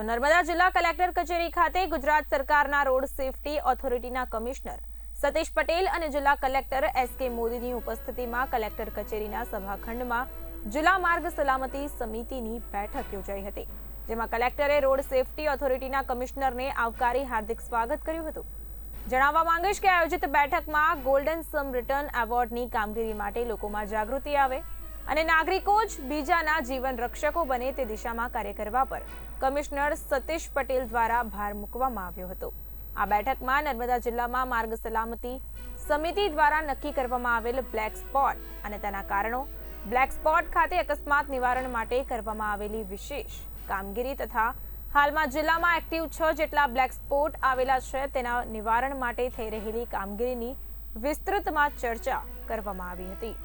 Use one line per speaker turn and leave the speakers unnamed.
તો નર્મદા જિલ્લા કલેક્ટર કચેરી ખાતે ગુજરાત સરકારના રોડ સેફટી ઓથોરિટીના કમિશનર સતીશ પટેલ અને જિલ્લા કલેક્ટર એસ કે મોદીની ઉપસ્થિતિમાં કલેક્ટર કચેરીના સભાખંડમાં જિલ્લા માર્ગ સલામતી સમિતિની બેઠક યોજાઈ હતી, જેમાં કલેક્ટરે રોડ સેફટી ઓથોરિટીના કમિશનરને આવકારી હાર્દિક સ્વાગત કર્યું હતું. જણાવવા માંગીશ કે આયોજિત બેઠકમાં ગોલ્ડન સમ રિટર્ન એવોર્ડની કામગીરી માટે લોકોમાં જાગૃતિ આવે અને નાગરિકો જ બીજાના જીવન રક્ષકો બને તે દિશામાં કાર્ય કરવા પર. કમિશનર સતીશ પટેલ દ્વારા ભાર મૂકવામાં આવ્યો હતો. આ બેઠકમાં નર્મદા જિલ્લામાં માર્ગ સલામતી સમિતિ દ્વારા નક્કી કરવામાં આવેલ બ્લેક સ્પોટ અને તેના કારણો બ્લેક સ્પોટ ખાતે અકસ્માત નિવારણ માટે કરવામાં આવેલી વિશેષ કામગીરી તથા હાલમાં જિલ્લામાં એક્ટિવ છ જેટલા બ્લેક સ્પોટ આવેલા છે તેના નિવારણ માટે થઈ રહેલી કામગીરીની વિસ્તૃતમાં ચર્ચા કરવામાં આવી હતી.